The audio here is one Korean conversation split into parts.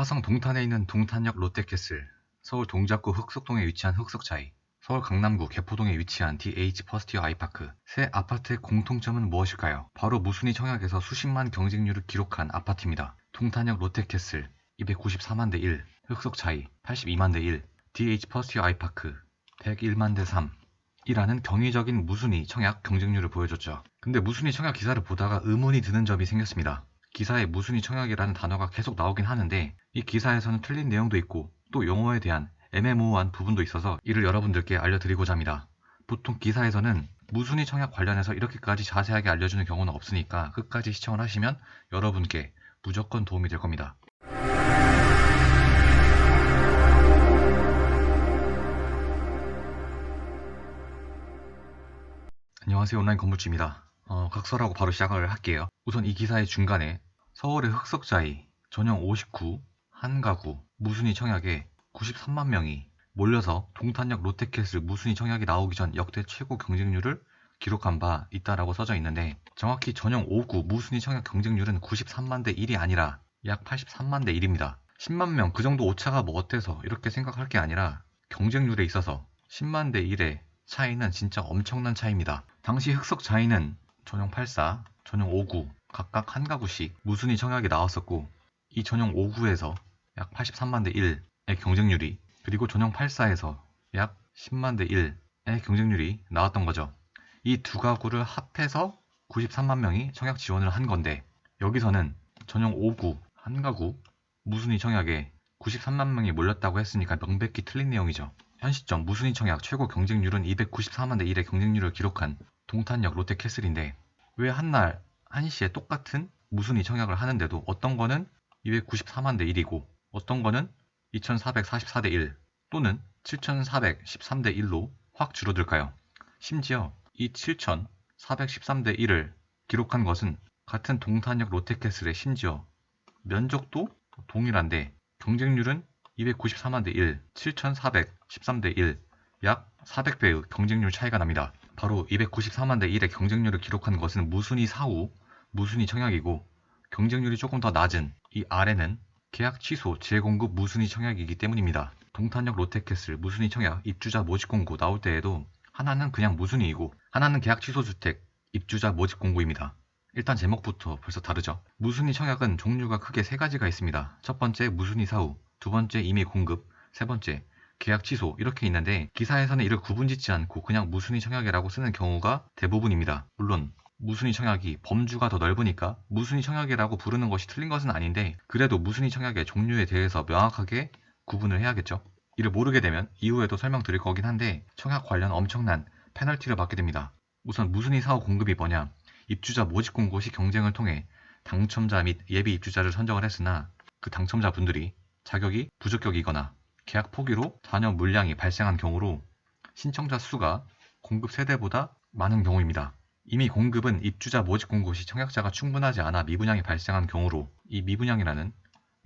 화성 동탄에 있는 동탄역 롯데캐슬, 서울 동작구 흑석동에 위치한 흑석차이, 서울 강남구 개포동에 위치한 DH 퍼스티어 아이파크. 세 아파트의 공통점은 무엇일까요? 바로 무순위 청약에서 수십만 경쟁률을 기록한 아파트입니다. 동탄역 롯데캐슬 294만 대 1, 흑석차이 82만 대 1, DH 퍼스티어 아이파크 101만 대 3. 이라는 경이적인 무순위 청약 경쟁률을 보여줬죠. 근데 무순위 청약 기사를 보다가 의문이 드는 점이 생겼습니다. 기사에 무순위 청약이라는 단어가 계속 나오긴 하는데 이 기사에서는 틀린 내용도 있고 또 용어에 대한 애매모호한 부분도 있어서 이를 여러분들께 알려드리고자 합니다. 보통 기사에서는 무순위 청약 관련해서 이렇게까지 자세하게 알려주는 경우는 없으니까 끝까지 시청을 하시면 여러분께 무조건 도움이 될 겁니다. 안녕하세요 온라인 건물주입니다. 어, 각설하고 바로 시작을 할게요. 우선 이 기사의 중간에 서울의 흑석자이 전용 59 한가구 무순위 청약에 93만 명이 몰려서 동탄역 롯데캐슬 무순위 청약이 나오기 전 역대 최고 경쟁률을 기록한 바 있다라고 써져 있는데 정확히 전용 59 무순위 청약 경쟁률은 93만 대 1이 아니라 약 83만 대 1입니다. 10만 명 그 정도 오차가 뭐 어때서 이렇게 생각할 게 아니라 경쟁률에 있어서 10만 대 1의 차이는 진짜 엄청난 차이입니다. 당시 흑석 자이는 전용 84, 전용 59 각각 한 가구씩 무순위 청약이 나왔었고 이 전용 59에서 약 83만 대 1의 경쟁률이 그리고 전용 84에서 약 10만 대 1의 경쟁률이 나왔던 거죠. 이 두 가구를 합해서 93만 명이 청약 지원을 한 건데 여기서는 전용 59한 가구 무순위 청약에 93만 명이 몰렸다고 했으니까 명백히 틀린 내용이죠. 현 시점 무순위 청약 최고 경쟁률은 294만 대 1의 경쟁률을 기록한 동탄역 롯데캐슬인데 왜 한 날 한시에 똑같은 무순위 청약을 하는데도 어떤 거는 294만 대 1이고 어떤 거는 2444대 1 또는 7413대 1로 확 줄어들까요? 심지어 이 7413대 1을 기록한 것은 같은 동탄역 롯데캐슬의 심지어 면적도 동일한데 경쟁률은 294만 대 1, 7413대 1, 약 400배의 경쟁률 차이가 납니다. 바로 294만 대 1의 경쟁률을 기록한 것은 무순위 사후, 무순위 청약이고 경쟁률이 조금 더 낮은 이 아래는 계약 취소, 재공급 무순위 청약이기 때문입니다. 동탄역 롯데캐슬 무순위 청약 입주자 모집 공고 나올 때에도 하나는 그냥 무순위이고 하나는 계약 취소 주택 입주자 모집 공고입니다. 일단 제목부터 벌써 다르죠. 무순위 청약은 종류가 크게 세 가지가 있습니다. 첫 번째 무순위 사후, 두 번째 이미 공급, 세 번째 계약 취소 이렇게 있는데 기사에서는 이를 구분짓지 않고 그냥 무순위 청약이라고 쓰는 경우가 대부분입니다. 물론 무순위 청약이 범주가 더 넓으니까 무순위 청약이라고 부르는 것이 틀린 것은 아닌데 그래도 무순위 청약의 종류에 대해서 명확하게 구분을 해야겠죠. 이를 모르게 되면 이후에도 설명드릴 거긴 한데 청약 관련 엄청난 페널티를 받게 됩니다. 우선 무순위 사후 공급이 뭐냐 입주자 모집 공고 시 경쟁을 통해 당첨자 및 예비 입주자를 선정을 했으나 그 당첨자분들이 자격이 부적격이거나 계약 포기로 잔여 물량이 발생한 경우로 신청자 수가 공급 세대보다 많은 경우입니다. 이미 공급은 입주자 모집 공고 시 청약자가 충분하지 않아 미분양이 발생한 경우로 이 미분양이라는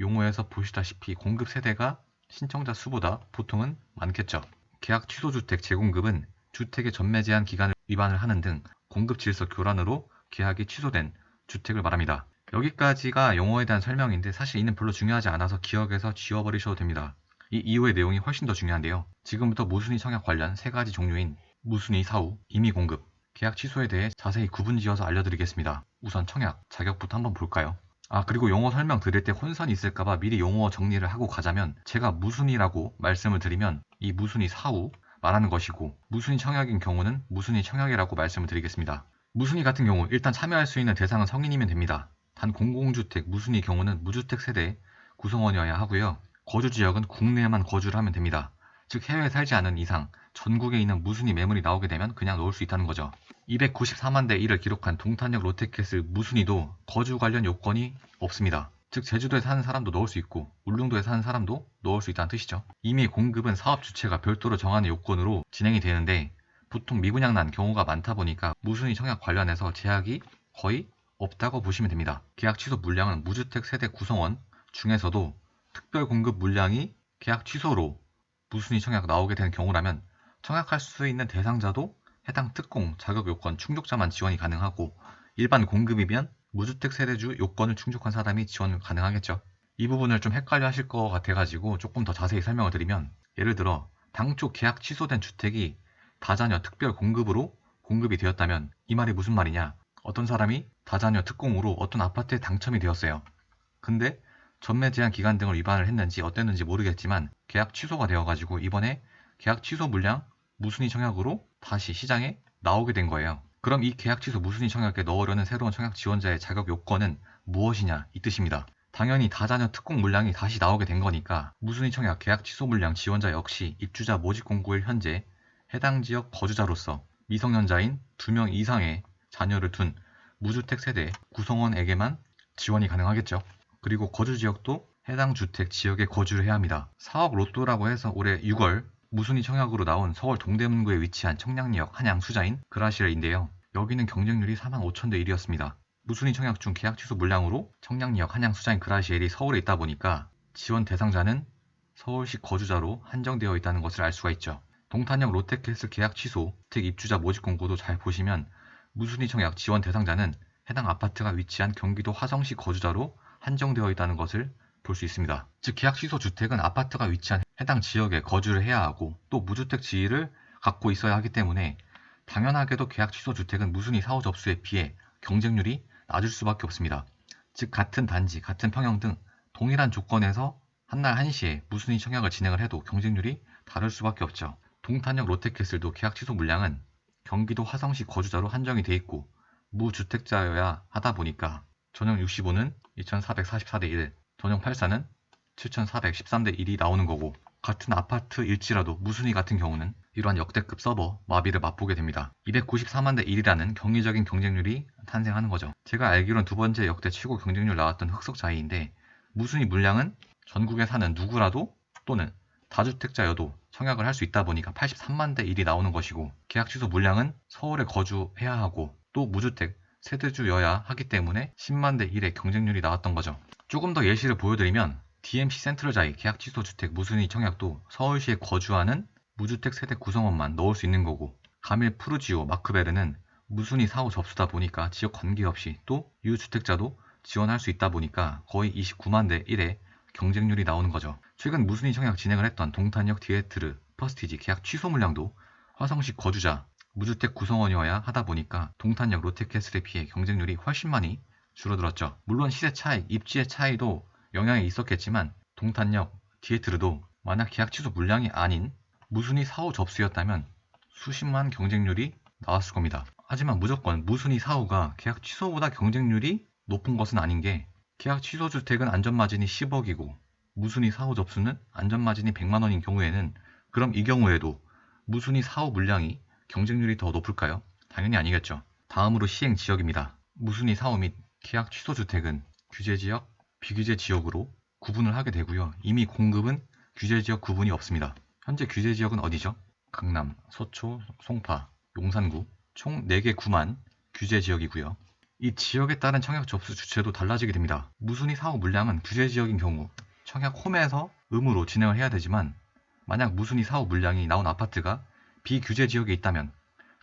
용어에서 보시다시피 공급 세대가 신청자 수보다 보통은 많겠죠. 계약 취소 주택 재공급은 주택의 전매 제한 기간을 위반을 하는 등 공급 질서 교란으로 계약이 취소된 주택을 말합니다. 여기까지가 용어에 대한 설명인데 사실 이는 별로 중요하지 않아서 기억에서 지워버리셔도 됩니다. 이 이후의 내용이 훨씬 더 중요한데요. 지금부터 무순위 청약 관련 세 가지 종류인 무순위 사후, 임의 공급, 계약 취소에 대해 자세히 구분지어서 알려드리겠습니다. 우선 청약, 자격부터 한번 볼까요? 아 그리고 용어 설명 드릴 때 혼선이 있을까봐 미리 용어 정리를 하고 가자면 제가 무순위라고 말씀을 드리면 이 무순위 사후 말하는 것이고 무순위 청약인 경우는 무순위 청약이라고 말씀을 드리겠습니다. 무순위 같은 경우 일단 참여할 수 있는 대상은 성인이면 됩니다. 단 공공주택 무순위 경우는 무주택 세대 구성원이어야 하고요. 거주 지역은 국내에만 거주를 하면 됩니다. 즉 해외에 살지 않은 이상 전국에 있는 무순위 매물이 나오게 되면 그냥 넣을 수 있다는 거죠. 294만 대 1을 기록한 동탄역 롯데캐슬 무순위도 거주 관련 요건이 없습니다. 즉 제주도에 사는 사람도 넣을 수 있고 울릉도에 사는 사람도 넣을 수 있다는 뜻이죠. 이미 공급은 사업 주체가 별도로 정하는 요건으로 진행이 되는데 보통 미분양 난 경우가 많다 보니까 무순위 청약 관련해서 제약이 거의 없다고 보시면 됩니다. 계약 취소 물량은 무주택 세대 구성원 중에서도 특별 공급 물량이 계약 취소로 무순위 청약 나오게 되는 경우라면 청약할 수 있는 대상자도 해당 특공 자격 요건 충족자만 지원이 가능하고 일반 공급이면 무주택 세대주 요건을 충족한 사람이 지원 가능하겠죠. 이 부분을 좀 헷갈려 하실 것 같아가지고 조금 더 자세히 설명을 드리면 예를 들어 당초 계약 취소된 주택이 다자녀 특별 공급으로 공급이 되었다면 이 말이 무슨 말이냐 어떤 사람이 다자녀 특공으로 어떤 아파트에 당첨이 되었어요. 근데 전매 제한 기간 등을 위반을 했는지 어땠는지 모르겠지만 계약 취소가 되어가지고 이번에 계약 취소 물량 무순위 청약으로 다시 시장에 나오게 된 거예요. 그럼 이 계약 취소 무순위 청약에 넣으려는 새로운 청약 지원자의 자격 요건은 무엇이냐 이 뜻입니다. 당연히 다자녀 특공 물량이 다시 나오게 된 거니까 무순위 청약 계약 취소 물량 지원자 역시 입주자 모집 공고일 현재 해당 지역 거주자로서 미성년자인 2명 이상의 자녀를 둔 무주택 세대 구성원에게만 지원이 가능하겠죠. 그리고 거주 지역도 해당 주택 지역에 거주를 해야 합니다. 사억 로또라고 해서 올해 6월 무순위 청약으로 나온 서울 동대문구에 위치한 청량리역 한양 수자인 그라시레인데요. 여기는 경쟁률이 4만 5천 대 1이었습니다. 무순위 청약 중 계약 취소 물량으로 청량리역 한양 수자인 그라시엘이 서울에 있다 보니까 지원 대상자는 서울시 거주자로 한정되어 있다는 것을 알 수가 있죠. 동탄역 롯데캐슬 계약 취소, 특 입주자 모집 공고도 잘 보시면 무순위 청약 지원 대상자는 해당 아파트가 위치한 경기도 화성시 거주자로 한정되어 있다는 것을 볼 수 있습니다. 즉 계약 취소 주택은 아파트가 위치한 해당 지역에 거주를 해야 하고 또 무주택 지위를 갖고 있어야 하기 때문에 당연하게도 계약 취소 주택은 무순위 사후 접수에 비해 경쟁률이 낮을 수밖에 없습니다. 즉 같은 단지, 같은 평형 등 동일한 조건에서 한날 한시에 무순위 청약을 진행을 해도 경쟁률이 다를 수밖에 없죠. 동탄역 롯데캐슬도 계약 취소 물량은 경기도 화성시 거주자로 한정이 돼 있고 무주택자여야 하다 보니까 전용 65는 2444대 1, 전용 84는 7413대 1이 나오는 거고 같은 아파트일지라도 무순위 같은 경우는 이러한 역대급 서버 마비를 맛보게 됩니다. 294만 대 1이라는 경이적인 경쟁률이 탄생하는 거죠. 제가 알기로는 두 번째 역대 최고 경쟁률 나왔던 흑석자이인데 무순위 물량은 전국에 사는 누구라도 또는 다주택자여도 청약을 할 수 있다 보니까 83만 대 1이 나오는 것이고 계약 취소 물량은 서울에 거주해야 하고 또 무주택 세대주여야 하기 때문에 10만 대 1의 경쟁률이 나왔던 거죠. 조금 더 예시를 보여드리면 DMC 센트럴자이 계약 취소 주택 무순위 청약도 서울시에 거주하는 무주택 세대 구성원만 넣을 수 있는 거고 가밀 푸르지오 마크베르는 무순위 사후 접수다 보니까 지역 관계없이 또 유주택자도 지원할 수 있다 보니까 거의 29만 대 1의 경쟁률이 나오는 거죠. 최근 무순위 청약 진행을 했던 동탄역 디에트르 퍼스티지 계약 취소 물량도 화성시 거주자 무주택 구성원이어야 하다 보니까 동탄역 롯데캐슬에 비해 경쟁률이 훨씬 많이 줄어들었죠. 물론 시세 차익, 입지의 차이도 영향이 있었겠지만 동탄역 디에트르도 만약 계약 취소 물량이 아닌 무순위 사후 접수였다면 수십만 경쟁률이 나왔을 겁니다. 하지만 무조건 무순위 사후가 계약 취소보다 경쟁률이 높은 것은 아닌 게 계약 취소 주택은 안전마진이 10억이고 무순위 사후 접수는 안전마진이 100만 원인 경우에는 그럼 이 경우에도 무순위 사후 물량이 경쟁률이 더 높을까요? 당연히 아니겠죠. 다음으로 시행 지역입니다. 무순위 사후 및 계약 취소 주택은 규제 지역, 비규제 지역으로 구분을 하게 되고요. 이미 공급은 규제 지역 구분이 없습니다. 현재 규제 지역은 어디죠? 강남, 서초, 송파, 용산구 총 4개 구만 규제 지역이고요. 이 지역에 따른 청약 접수 주체도 달라지게 됩니다. 무순위 사후 물량은 규제 지역인 경우 청약 홈에서 의무로 진행을 해야 되지만 만약 무순위 사후 물량이 나온 아파트가 비규제 지역에 있다면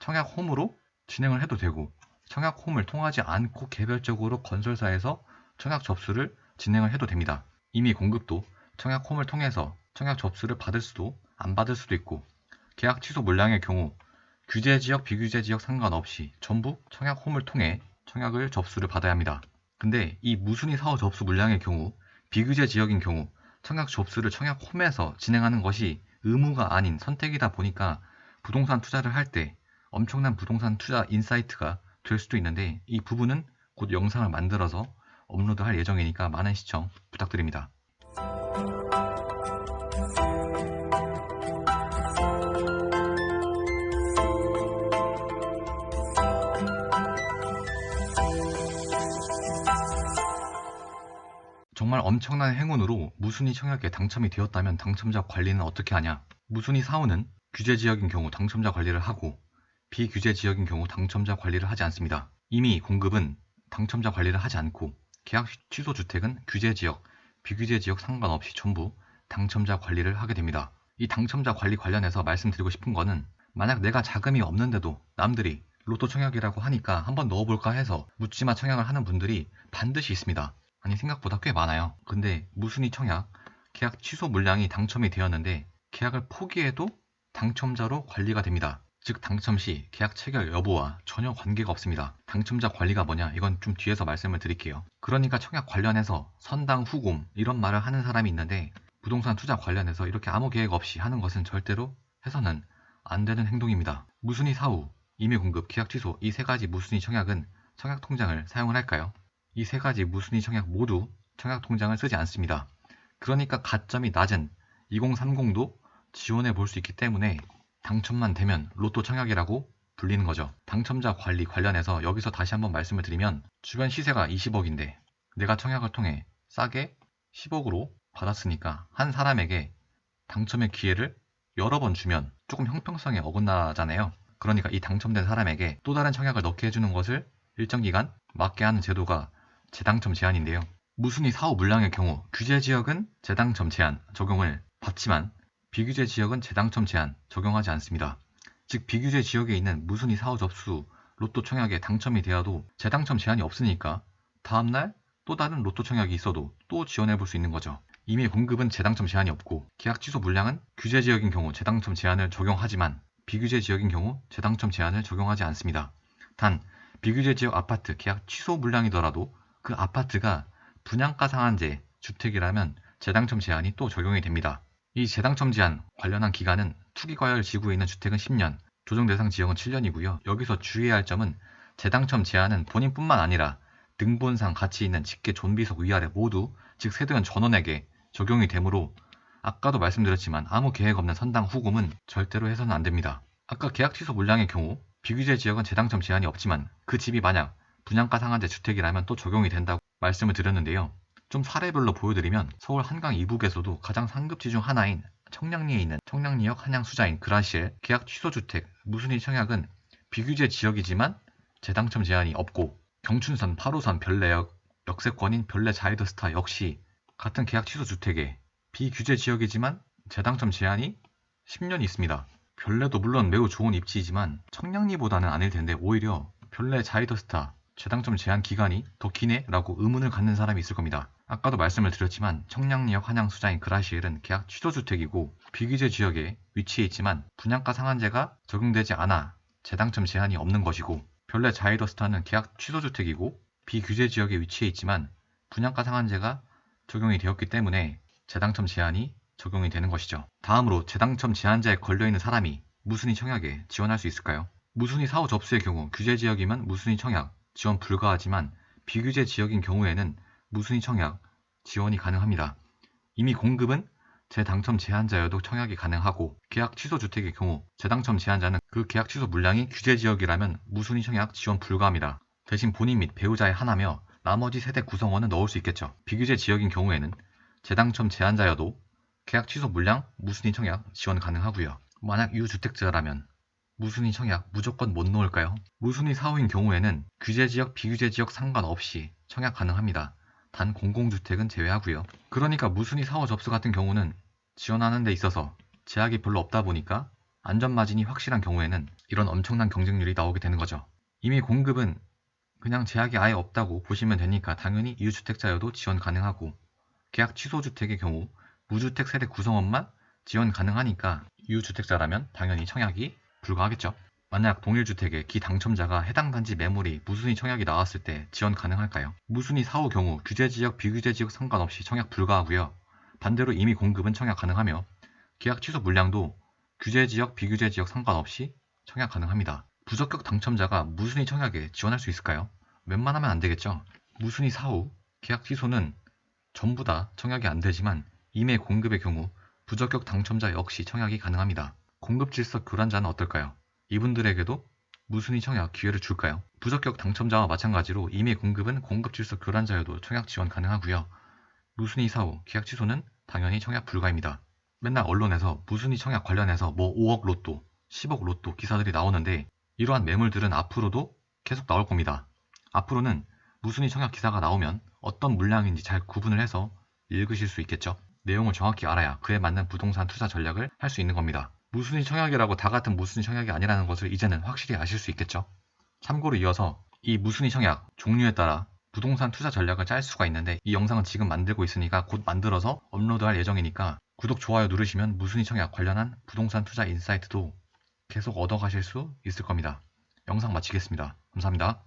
청약 홈으로 진행을 해도 되고 청약 홈을 통하지 않고 개별적으로 건설사에서 청약 접수를 진행을 해도 됩니다. 이미 공급도 청약 홈을 통해서 청약 접수를 받을 수도 안 받을 수도 있고 계약 취소 물량의 경우 규제 지역 비규제 지역 상관없이 전부 청약 홈을 통해 청약을 접수를 받아야 합니다. 근데 이 무순위 사후 접수 물량의 경우 비규제 지역인 경우 청약 접수를 청약 홈에서 진행하는 것이 의무가 아닌 선택이다 보니까 부동산 투자를 할 때 엄청난 부동산 투자 인사이트가 될 수도 있는데 이 부분은 곧 영상을 만들어서 업로드할 예정이니까 많은 시청 부탁드립니다. 정말 엄청난 행운으로 무순위 청약에 당첨이 되었다면 당첨자 관리는 어떻게 하냐? 무순위 사후는 규제 지역인 경우 당첨자 관리를 하고 비규제 지역인 경우 당첨자 관리를 하지 않습니다. 이미 공급은 당첨자 관리를 하지 않고 계약 취소 주택은 규제 지역, 비규제 지역 상관없이 전부 당첨자 관리를 하게 됩니다. 이 당첨자 관리 관련해서 말씀드리고 싶은 거는 만약 내가 자금이 없는데도 남들이 로또 청약이라고 하니까 한번 넣어볼까 해서 묻지마 청약을 하는 분들이 반드시 있습니다. 아니 생각보다 꽤 많아요. 근데 무순위 청약 계약 취소 물량이 당첨이 되었는데 계약을 포기해도 당첨자로 관리가 됩니다. 즉 당첨 시 계약 체결 여부와 전혀 관계가 없습니다. 당첨자 관리가 뭐냐 이건 좀 뒤에서 말씀을 드릴게요. 그러니까 청약 관련해서 선당 후곰 이런 말을 하는 사람이 있는데 부동산 투자 관련해서 이렇게 아무 계획 없이 하는 것은 절대로 해서는 안 되는 행동입니다. 무순위 사후, 임의 공급, 계약 취소 이 세 가지 무순위 청약은 청약 통장을 사용을 할까요? 이 세 가지 무순위 청약 모두 청약 통장을 쓰지 않습니다. 그러니까 가점이 낮은 2030도 지원해 볼 수 있기 때문에 당첨만 되면 로또 청약이라고 불리는 거죠. 당첨자 관리 관련해서 여기서 다시 한번 말씀을 드리면 주변 시세가 20억인데 내가 청약을 통해 싸게 10억으로 받았으니까 한 사람에게 당첨의 기회를 여러 번 주면 조금 형평성에 어긋나잖아요. 그러니까 이 당첨된 사람에게 또 다른 청약을 넣게 해주는 것을 일정 기간 맞게 하는 제도가 재당첨 제한인데요. 무순위 사후 물량의 경우 규제 지역은 재당첨 제한 적용을 받지만 비규제 지역은 재당첨 제한 적용하지 않습니다. 즉 비규제 지역에 있는 무순위 사후 접수 로또 청약에 당첨이 되어도 재당첨 제한이 없으니까 다음날 또 다른 로또 청약이 있어도 또 지원해 볼 수 있는 거죠. 이미 공급은 재당첨 제한이 없고 계약 취소 물량은 규제 지역인 경우 재당첨 제한을 적용하지만 비규제 지역인 경우 재당첨 제한을 적용하지 않습니다. 단 비규제 지역 아파트 계약 취소 물량이더라도 그 아파트가 분양가 상한제 주택이라면 재당첨 제한이 또 적용이 됩니다. 이 재당첨 제한 관련한 기간은 투기과열 지구에 있는 주택은 10년, 조정 대상 지역은 7년이고요. 여기서 주의해야 할 점은 재당첨 제한은 본인뿐만 아니라 등본상 가치 있는 직계 존비속 위아래 모두 즉 세대원 전원에게 적용이 되므로 아까도 말씀드렸지만 아무 계획 없는 선당 후금은 절대로 해서는 안 됩니다. 아까 계약 취소 물량의 경우 비규제 지역은 재당첨 제한이 없지만 그 집이 만약 분양가 상한제 주택이라면 또 적용이 된다고 말씀을 드렸는데요. 좀 사례별로 보여드리면 서울 한강 이북에서도 가장 상급지 중 하나인 청량리에 있는 청량리역 한양수자인 그라시엘 계약 취소 주택 무순위 청약은 비규제 지역이지만 재당첨 제한이 없고 경춘선 8호선 별내역 역세권인 별내 자이더스타 역시 같은 계약 취소 주택에 비규제 지역이지만 재당첨 제한이 10년이 있습니다. 별내도 물론 매우 좋은 입지이지만 청량리보다는 아닐 텐데 오히려 별내 자이더스타 재당첨 제한 기간이 더 기네? 라고 의문을 갖는 사람이 있을 겁니다. 아까도 말씀을 드렸지만 청량리역 한양수자인 그라시엘은 계약 취소주택이고 비규제 지역에 위치해 있지만 분양가 상한제가 적용되지 않아 재당첨 제한이 없는 것이고 별내 자이더스타는 계약 취소주택이고 비규제 지역에 위치해 있지만 분양가 상한제가 적용이 되었기 때문에 재당첨 제한이 적용이 되는 것이죠. 다음으로 재당첨 제한제에 걸려있는 사람이 무순위 청약에 지원할 수 있을까요? 무순위 사후 접수의 경우 규제 지역이면 무순위 청약 지원 불가하지만 비규제 지역인 경우에는 무순위 청약 지원이 가능합니다. 이미 공급은 재당첨 제한자여도 청약이 가능하고 계약 취소 주택의 경우 재당첨 제한자는 그 계약 취소 물량이 규제 지역이라면 무순위 청약 지원 불가합니다. 대신 본인 및 배우자의 하나며 나머지 세대 구성원은 넣을 수 있겠죠. 비규제 지역인 경우에는 재당첨 제한자여도 계약 취소 물량 무순위 청약 지원 가능하고요. 만약 유주택자라면 무순위 청약 무조건 못 넣을까요? 무순위 사후인 경우에는 규제 지역, 비규제 지역 상관없이 청약 가능합니다. 단 공공주택은 제외하고요. 그러니까 무순위 사후 접수 같은 경우는 지원하는 데 있어서 제약이 별로 없다 보니까 안전마진이 확실한 경우에는 이런 엄청난 경쟁률이 나오게 되는 거죠. 이미 공급은 그냥 제약이 아예 없다고 보시면 되니까 당연히 유주택자여도 지원 가능하고 계약 취소 주택의 경우 무주택 세대 구성원만 지원 가능하니까 유주택자라면 당연히 청약이 불가하겠죠. 만약 동일 주택의 기당첨자가 해당 단지 매물이 무순위 청약이 나왔을 때 지원 가능할까요? 무순위 사후 경우 규제 지역 비규제 지역 상관없이 청약 불가하고요. 반대로 이미 공급은 청약 가능하며 계약 취소 물량도 규제 지역 비규제 지역 상관없이 청약 가능합니다. 부적격 당첨자가 무순위 청약에 지원할 수 있을까요? 웬만하면 안 되겠죠. 무순위 사후 계약 취소는 전부 다 청약이 안 되지만 임의 공급의 경우 부적격 당첨자 역시 청약이 가능합니다. 공급 질서 교란자는 어떨까요? 이분들에게도 무순위 청약 기회를 줄까요? 부적격 당첨자와 마찬가지로 임의 공급은 공급 질서 교란자여도 청약 지원 가능하고요. 무순위 사후 계약 취소는 당연히 청약 불가입니다. 맨날 언론에서 무순위 청약 관련해서 뭐 5억 로또, 10억 로또 기사들이 나오는데 이러한 매물들은 앞으로도 계속 나올 겁니다. 앞으로는 무순위 청약 기사가 나오면 어떤 물량인지 잘 구분을 해서 읽으실 수 있겠죠. 내용을 정확히 알아야 그에 맞는 부동산 투자 전략을 할 수 있는 겁니다. 무순위 청약이라고 다 같은 무순위 청약이 아니라는 것을 이제는 확실히 아실 수 있겠죠. 참고로 이어서 이 무순위 청약 종류에 따라 부동산 투자 전략을 짤 수가 있는데 이 영상은 지금 만들고 있으니까 곧 만들어서 업로드할 예정이니까 구독, 좋아요 누르시면 무순위 청약 관련한 부동산 투자 인사이트도 계속 얻어가실 수 있을 겁니다. 영상 마치겠습니다. 감사합니다.